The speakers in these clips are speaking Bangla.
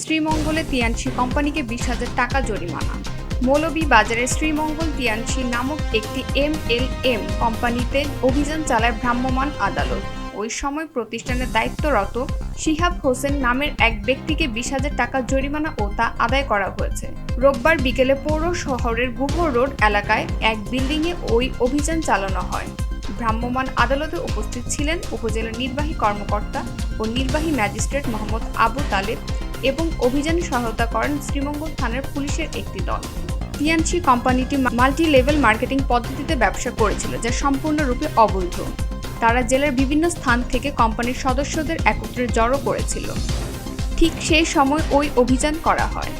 শ্রীমঙ্গলে তিয়ানসি কোম্পানিকে বিশ হাজার টাকা জরিমানা। মৌলভী বাজারের শ্রীমঙ্গল তিয়ানসি নামক একটি এম এল এম কোম্পানিতে অভিযান চালায় ভ্রাম্যমাণ আদালত। ওই সময় প্রতিষ্ঠানের দায়িত্বরত শিহাব হোসেন নামের এক ব্যক্তিকে বিশ হাজার টাকা জরিমানা ও তা আদায় করা হয়েছে। রোববার বিকেলে পৌর শহরের গুহ রোড এলাকায় এক বিল্ডিংয়ে ওই অভিযান চালানো হয়। ভ্রাম্যমাণ আদালতে উপস্থিত ছিলেন উপজেলা নির্বাহী কর্মকর্তা ও নির্বাহী ম্যাজিস্ট্রেট মোহাম্মদ আবু তালেব। এবং অভিযানে সহায়তা করেন শ্রীমঙ্গল থানার পুলিশের একটি দল। টিএনসি কোম্পানিটি মাল্টি লেভেল মার্কেটিং পদ্ধতিতে ব্যবসা করেছিল, যা সম্পূর্ণরূপে অবৈধ। তারা জেলার বিভিন্ন স্থান থেকে কোম্পানির সদস্যদের একত্রে জড়ো করেছিল। ঠিক সেই সময় ওই অভিযান করা হয়।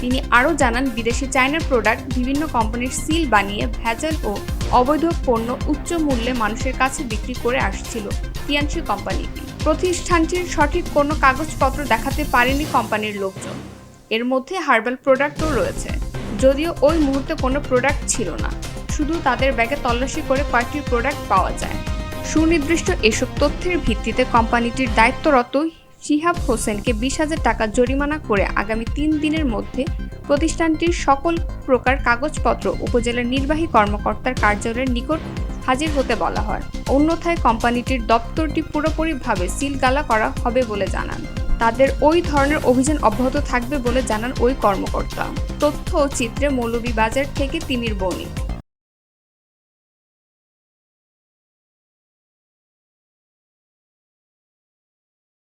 তিনি আরও জানান, বিদেশি চায়নার প্রোডাক্ট বিভিন্ন কোম্পানির সিল বানিয়ে ভেজাল ও অবৈধ পণ্য উচ্চ মূল্যে মানুষের কাছে বিক্রি করে আসছিল টিয়ানসি কোম্পানিটি। প্রতিষ্ঠানটির সঠিক কোনো কাগজপত্র দেখাতে পারেনি কোম্পানির লোকজন। এর মধ্যে হার্বাল প্রোডাক্টও রয়েছে। যদিও ওই মুহূর্তে কোনো প্রোডাক্ট ছিল না। শুধু তাদের ব্যাগে তল্লাশি করে কয়েকটি প্রোডাক্ট পাওয়া যায়। সুনির্দিষ্ট এসব তথ্যের ভিত্তিতে কোম্পানিটির দায়িত্বরত শিহাব হোসেনকে বিশ হাজার টাকা জরিমানা করে আগামী তিন দিনের মধ্যে প্রতিষ্ঠানটির সকল প্রকার কাগজপত্র উপজেলার নির্বাহী কর্মকর্তার কার্যালয়ের নিকট হাজির হতে বলা হয়। অন্যথায় কোম্পানিটির দপ্তরটি পুরোপুরিভাবে সিলগালা করা হবে বলে জানান। তাদের ওই ধরনের অভিযান অব্যাহত থাকবে বলে জানান ওই কর্মকর্তা। তথ্য ও চিত্রে মৌলভীবাজার থেকে তিমির বণিক।